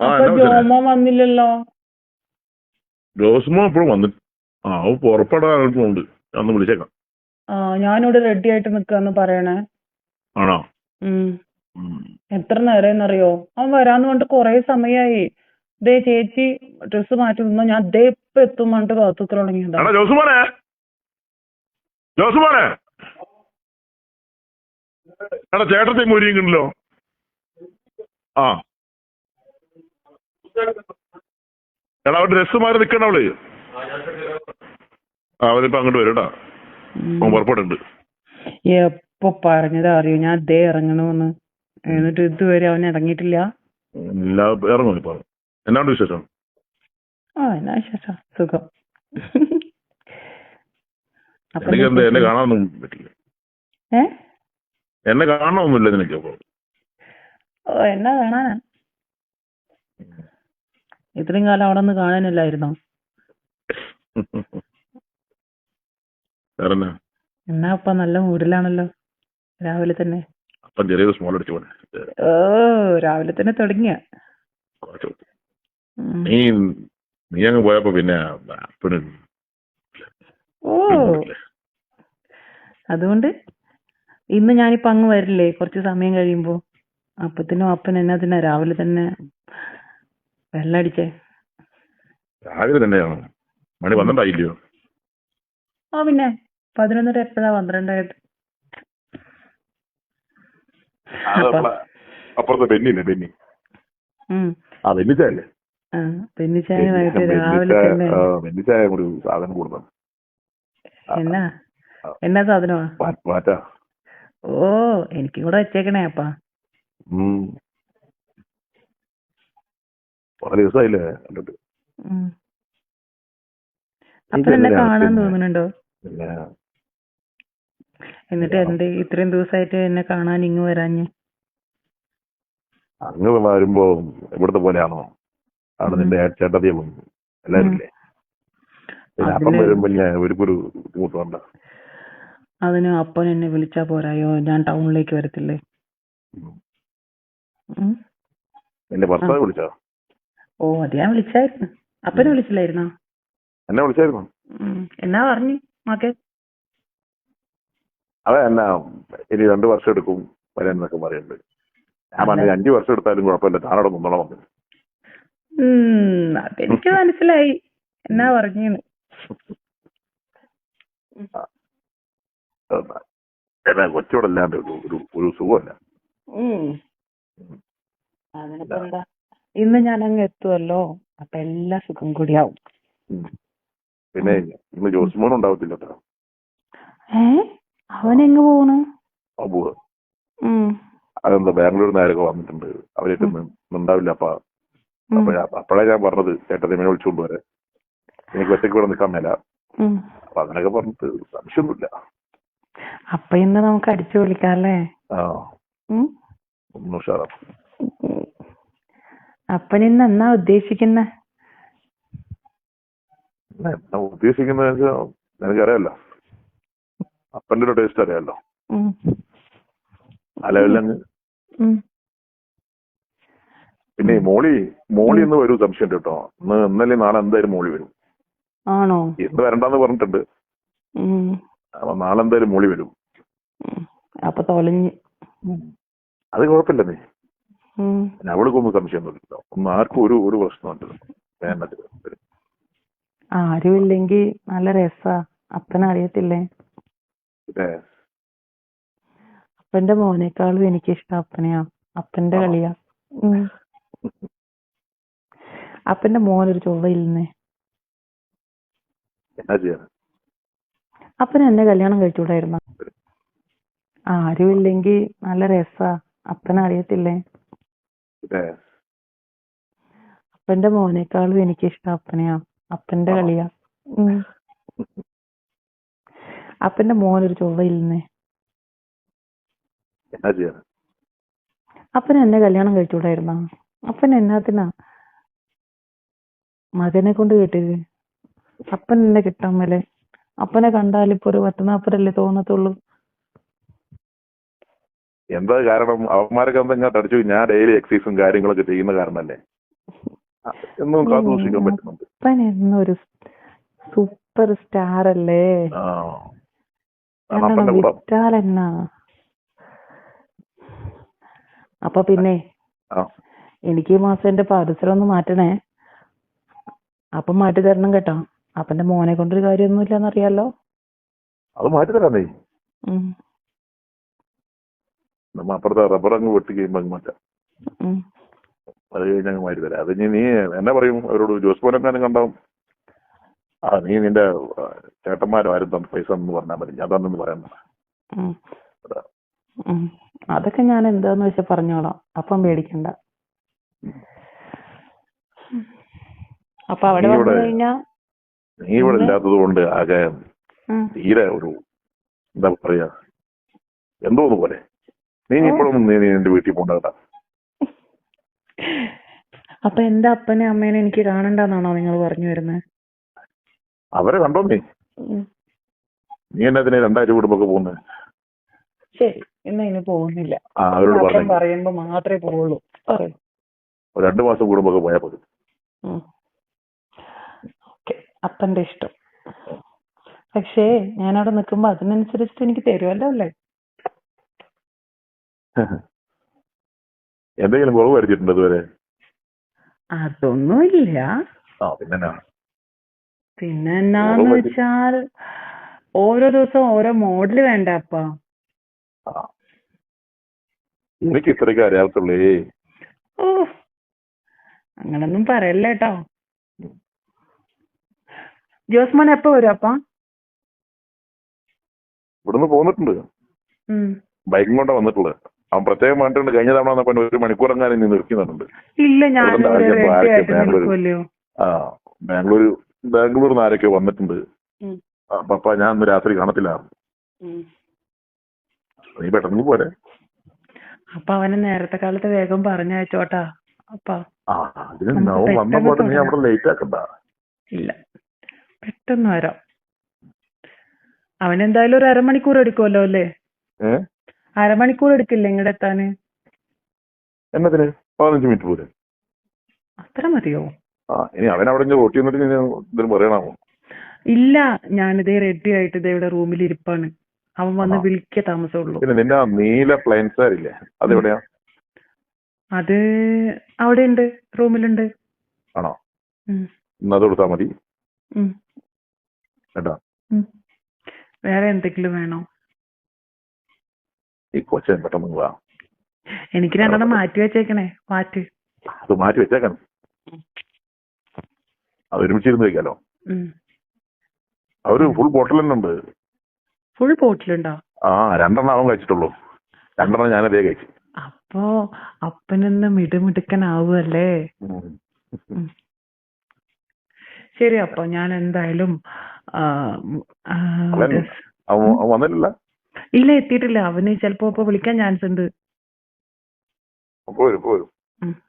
ജോമോൻ വന്നില്ലല്ലോ? ജോസ്മോ അപ്പോഴും വന്നിട്ട് ആ അവ പുറപ്പെടാറുണ്ട് അന്ന് വിളിച്ചേക്കാം. ആ ഞാനിവിടെ റെഡി ആയിട്ട് നിക്കാന്ന് പറയണേ. ആണോ? ഉം. എത്ര നേരമെന്നറിയോ അവൻ വരാന്ന് പറഞ്ഞിട്ട് കൊറേ സമയായി. ദേ ചേച്ചി ഡ്രസ് മാറ്റി നിന്നോ. ഞാൻ ദേ ഇപ്പൊ എത്തും പറഞ്ഞിട്ട് കാത്തുത്ര തുടങ്ങിയതാ. എടാ ജോസുമോനെ? ജോസുമോനെ? എടാ ചേട്ടത്തെ മുരിയുണ്ടല്ലോ ആ. എടാ അവിടെ ഡ്രസ് മാറി നിക്കണ അവൾ. അവനിപ്പോ അങ്ങോട്ട് വരും കേട്ടാ. ഉം. എപ്പോ പുറപ്പെടുണ്ട് എപ്പൊ പറഞ്ഞതാ അറിയോ? ഞാൻ ദേ ഇറങ്ങണമെന്ന് എന്നിട്ട് ഇതുവരെ അവൻ ഇറങ്ങിയിട്ടില്ല. ഇറങ്ങും ഇപ്പൊ. എന്നാണ്ട് വിശേഷം? ആ എന്നാ വിശേഷം. സുഖം. അപ്പൊ എനിക്ക് എന്നെ? കാണാനൊന്നും പറ്റില്ല. എന്നെ കാണണമെന്നില്ല നിനക്ക് അപ്പൊ. എന്നാ കാണാനാ. ഇത്രയും കാലം അവിടെ നിന്ന് കാണാനില്ലായിരുന്നോ എന്നാ അപ്പ നല്ല മൂഡിലാണല്ലോ രാവിലെ തന്നെ. ഓ രാവിലെ തന്നെ തുടങ്ങിയ. നീ നീ അങ്ങ് പോയപ്പോ പിന്നെ ഓ. അതുകൊണ്ട് ഇന്ന് ഞാനിപ്പോ അങ്ങ് വരില്ലേ? കുറച്ച് സമയം കഴിയുമ്പോ. അപ്പത്തിനും അപ്പൻ എന്നതിനാ രാവിലെ തന്നെ. വെള്ളടിച്ചേ രാവിലെ തന്നെയാണ്. മണി പന്ത്രണ്ടായില്ലയോ? ആ പിന്നെ പതിനൊന്നര എപ്പോഴാ പന്ത്രണ്ടായത്? അപ്പൊ അപ്പുറത്തെ ബെന്നില്ലേ ബെന്നി? ഉം. ആ ബെന്നിച്ചല്ലേ ആ പെണ്ണിച്ചായമായിട്ട് രാവിലെ തന്നെ. ബെന്നിച്ചായ ഒരു സാധനം കൂടുതൽ എന്നാ? എന്നാ സാധനമാ? ഓ എനിക്കും കൂടെ വെച്ചേക്കണേ അപ്പാ ഉം കുറെ ദിവസമായില്ലേ കണ്ടിട്ട് ഉം. അപ്പൻ എന്നെ ഇതെങ്ങനെയാ കാണാൻ പിന്നെ? തോന്നുന്നുണ്ടോ? കണ്ടിട്ട് എന്നിട്ട് എന്തേ ഇത്രയും ദിവസമായിട്ട് എന്നെ കാണാൻ ഇങ്ങ് വരാഞ്ഞ്? അങ്ങ് വരുമ്പോ ഇവിടുത്തെ പോലെയാണോ? അവിടെ നിന്റെ നിന്റെ പോകുന്നു എല്ലാരും ഇല്ലേ അപ്പം വരുമ്പോ ഞാൻ ഇവർക്കൊരു ബുദ്ധിമുട്ടുണ്ട് അതിന് അപ്പൻ എന്നെ വിളിച്ചാ പോരായോ? ഞാൻ ടൗണിലേക്ക് വരത്തില്ലേ. എന്റെ ഭർത്താവ് വിളിച്ചോ? ഓ അത് ഞാൻ വിളിച്ചായിരുന്നു. അപ്പനെ വിളിച്ചില്ലായിരുന്നോ? എന്നെ വിളിച്ചായിരുന്നു. ഉം. എന്നാ പറഞ്ഞു മാക്കെ അതെ എന്നാ ഇനി രണ്ടു വർഷം എടുക്കും വരാൻ എന്നൊക്കെ പറയുന്നുണ്ട്. ഞാൻ പറഞ്ഞു അഞ്ചു വർഷം എടുത്താലും കുഴപ്പമില്ല താനോട് മുന്നോളം വന്നു ഉം അതെനിക്ക് മനസ്സിലായി. എന്നാ പറഞ്ഞു എന്നാ കൊച്ചോടെ അല്ലാണ്ട് ഒരു ഒരു ഒരു സുഖമല്ല. ഉം. അതിനിപ്പോ എന്താ? ഇന്ന് ഞാൻ അങ്ങ് എത്തുമല്ലോ അപ്പൊ എല്ലാ സുഖം കൂടിയാവും. പിന്നെ ഇന്ന് ജോസിമോൻ ഉണ്ടാവത്തില്ല ഏ? അവൻ എങ്ങ് പോണു. അതെന്താ ബാംഗ്ലൂരിൽ നിന്ന് ആരൊക്കെ വന്നിട്ടുണ്ട്? അവരൊക്കെ ഉണ്ടാവില്ല അപ്പ അപ്പോഴാ ഞാൻ പറഞ്ഞത് ചേട്ടത്തിനെ വിളിച്ചുകൊണ്ട് വരെ എനിക്ക് ഒറ്റയ്ക്ക് ഇവിടെ നിൽക്കാൻ മേല. അപ്പൊ അങ്ങനെയൊക്കെ പറഞ്ഞിട്ട് സംശയമൊന്നുമില്ല. അപ്പൊ ഇന്ന് നമുക്ക് അടിച്ചു വിളിക്കാം അല്ലേ ആ ഒന്ന് ഉഷാറാ. ഇന്ന് എന്നാ ഉദ്ദേശിക്കുന്നെ. ഉദ്ദേശിക്കുന്നത് വെച്ചാൽ അപ്പന്റെ ഒരു ടേസ്റ്റ് അറിയാലോ. ആ ലെവലിലങ്ങ് പിന്നെ മോളി മോളി എന്ന് വരും സംശയം കേട്ടോ. ഇന്ന് ഇന്നലെ നാളെ എന്തായാലും മോളി വരും. ആണോ? ഇന്ന് വരണ്ടെന്ന് പറഞ്ഞിട്ടുണ്ട്. അപ്പൊ നാളെ എന്തായാലും മോളി വരും. അപ്പൊ തൊലഞ്ഞ്. അത് കുഴപ്പമില്ല നീ. പിന്നെ അവൾക്കൊന്നും സംശയമൊന്നുമില്ലല്ലോ ഒന്നും ആർക്കും ഒരു ഒരു പ്രശ്നമുണ്ട് വേണ്ടത് നല്ല രസാ. അപ്പനറിയത്തില്ലേ അപ്പന്റെ മോനേക്കാളും എനിക്കിഷ്ടം അപ്പനെയാ. അപ്പന്റെ? കളിയാ. അപ്പന്റെ മോനൊരു ചൊവ്വയില്ലെന്നേ. അപ്പന എന്നെ കല്യാണം കഴിച്ചുകൂടായിരുന്നോ? ആരുമില്ലെങ്കി നല്ല രസാ. അപ്പനറിയത്തില്ലേ അപ്പന്റെ മോനേക്കാളും എനിക്കിഷ്ടം അപ്പനെയാ. അപ്പന്റെ? കളിയാ. അപ്പന്റെ മോനൊരു ചൊവ്വയില്ലെന്നേ. അപ്പന അപ്പൻ എന്നെ കല്യാണം കഴിച്ചൂടായിരുന്ന അപ്പൻ എന്നാത്തിനാ? മകനെ കൊണ്ട് കേട്ടത് അപ്പൻ എന്നെ കിട്ടാൻ മേലെ. അപ്പനെ കണ്ടാൽ ഇപ്പൊ ഒരു പത്തനാപ്പതല്ലേ തോന്നത്തുള്ളൂ. എന്താ കാരണം? അവന്മാരൊക്കെ എന്താ ഇങ്ങോട്ട് അടിച്ചു ഞാൻ ഡെയിലി എക്സസൈസും കാര്യങ്ങളൊക്കെ ചെയ്യുന്ന കാരണല്ലേ? എന്നും കാത്തുസൂക്ഷിക്കാൻ പറ്റുന്നുണ്ട്. സൂപ്പർ സ്റ്റാർ അല്ലേ? അപ്പൊ പിന്നെ എനിക്ക് ഈ മാസം എന്റെ പാദസരം ഒന്ന് മാറ്റണേ. അപ്പൊ മാറ്റി തരണം കേട്ടോ. അപ്പന്റെ മോനെ കൊണ്ടൊരു കാര്യമൊന്നും ഇല്ലെന്നറിയാലോ അത് മാറ്റി തരാന്നേ നമ്മ അപ്പുറത്തെ റബ്ബർ അങ്ങ് വെട്ടി കഴിയുമ്പോൾ അങ്ങ് മാറ്റാം. അത് കഴിഞ്ഞ് അങ്ങ് മാറ്റി തരാം. അത് ഇനി നീ എന്നെ പറയും അവരോട് ജോസ് പോലെങ്ങാനും കണ്ടാവും? ആ നീ നിന്റെ ചേട്ടന്മാരും ആരും തന്നെ പൈസ എന്ന് പറഞ്ഞാൽ മതി. ഞാൻ തന്നെ പറയാൻ. അതൊക്കെ ഞാൻ എന്താന്ന് വെച്ചാ പറഞ്ഞോളാം. അപ്പം പേടിക്കണ്ട. അപ്പൊ അവിടെ വന്നു കഴിഞ്ഞാ നീ ഇവിടെ ഇല്ലാത്തത് കൊണ്ട് ആകെ തീരെ ഒരു എന്താ പറയാ എന്തോന്ന് പോലെ? നീ ഇപ്പോഴും നീ നിന്റെ വീട്ടിൽ പോകണ്ട അപ്പൊ എന്റെ അപ്പനെ അമ്മേനെ എനിക്ക് കാണണ്ടെന്നാണോ നിങ്ങൾ പറഞ്ഞു വരുന്നത്? അവരെ കണ്ടോ നീ? നീ എന്നതിനെ രണ്ടാഴ്ച കുടുംബൊക്കെ പോകുന്നത് ശരി എന്നാ ഇനി പോകുന്നില്ല. അവരോട് പറയുമ്പോ മാത്രമേ പോവുള്ളൂ. രണ്ടു മാസം കൂടുമ്പോ പോയാൽ പോലും അപ്പന്റെ ഇഷ്ടം. പക്ഷേ ഞാനവിടെ നിൽക്കുമ്പോ അതിനനുസരിച്ചിട്ട് എനിക്ക് തരുമല്ലോ അല്ലേ? എന്തെങ്കിലും കുറവ് വരുത്തിയിട്ടുണ്ട് ഇതുവരെ? അതൊന്നുമില്ല. ആ പിന്നെ? പിന്നെ എന്നാന്ന് വെച്ചാൽ ഓരോ ദിവസം ഓരോ മോഡൽ വേണ്ട അപ്പ. എനിക്ക് ഇത്രയൊക്കെ അറിയാത്തുള്ളേ ഓ അങ്ങനൊന്നും പറയല്ലേട്ടോ കേട്ടോ ജോസ്മോൻ എപ്പോ വരും അപ്പ? ഇവിടുന്ന് പോന്നിട്ടുണ്ട്. ബൈക്കും കൊണ്ടാ വന്നിട്ടുള്ളത്. അവൻ പ്രത്യേകം പറഞ്ഞിട്ടുണ്ട് കഴിഞ്ഞ തവണ വന്നപ്പോ ഒരു മണിക്കൂറെങ്ങാനും നീ ആരൊക്കെ ബാംഗ്ലൂർ? ആ ബാംഗ്ലൂർ ബാംഗ്ലൂർ നിന്ന് ആരൊക്കെ വന്നിട്ടുണ്ട്. പപ്പ ഞാൻ ഇന്ന് രാത്രി കാണത്തില്ലായിരുന്നു. നീ പെട്ടെന്ന് പോരെ. അപ്പൊ അവന് നേരത്തെ കാലത്ത് വേഗം പറഞ്ഞയച്ചോട്ടാ അപ്പ. വന്ന നീ അവിടെ ലേറ്റ് ആക്കണ്ട. ഇല്ല. പെട്ടെന്ന് വരാം. അവനെന്തായാലും ഒരു അരമണിക്കൂർ എടുക്കുമല്ലോ അല്ലേ? അരമണിക്കൂർ എടുക്കില്ലേ ഇങ്ങോട്ട് എത്താന് എന്നതിന്? പതിനഞ്ച് മിനിറ്റ് പോരെ. അത്ര മതിയോ? ആ ഇനി അവൻ അവിടെ റോട്ടി വന്നിട്ട് ഇനി എന്തെങ്കിലും പറയണമോ ഇല്ല ഞാനിതേ റെഡി ആയിട്ട് ഇതേ ഇവിടെ റൂമിൽ ഇരിപ്പാണ്. അവൻ വന്ന്? വിളിക്കേ താമസമുള്ളൂ. പിന്നെ നിന്റെ ആ നീല പ്ലെയിൻസ് ആരില്ലേ അതെവിടെയാ അത് അവിടെ ഉണ്ട് റൂമിലുണ്ട്. ആണോ? ഉം. ഇന്ന് അത് കൊടുത്താ മതി. കേട്ടോ. വേറെ എന്തെങ്കിലും വേണോ? ഈ കൊച്ചു പെട്ടെന്ന് വാ എനിക്ക് രണ്ടെണ്ണം മാറ്റി വെച്ചേക്കണേ മാറ്റി. അത് മാറ്റി വെച്ചേക്കണം. അത് ഒരുമിച്ചിരുന്ന് കഴിക്കാലോ. അവർ ഫുൾ ബോട്ടിൽ തന്നെ ഉണ്ട്. ഫുൾ ബോട്ടിലുണ്ടോ ആ രണ്ടെണ്ണം അവൻ കഴിച്ചിട്ടുള്ളൂ. രണ്ടെണ്ണം ഞാൻ അതേ കഴിച്ചു. അപ്പോ അപ്പനൊന്ന് മിടുമിടുക്കനാവുമല്ലേ. ശരി അപ്പൊ ഞാൻ എന്തായാലും വന്നിട്ടില്ല. ഇല്ല എത്തിയിട്ടില്ല. അവന് ചിലപ്പോ ഇപ്പൊ വിളിക്കാൻ ചാൻസ് ഉണ്ട്. പോരും പോരും.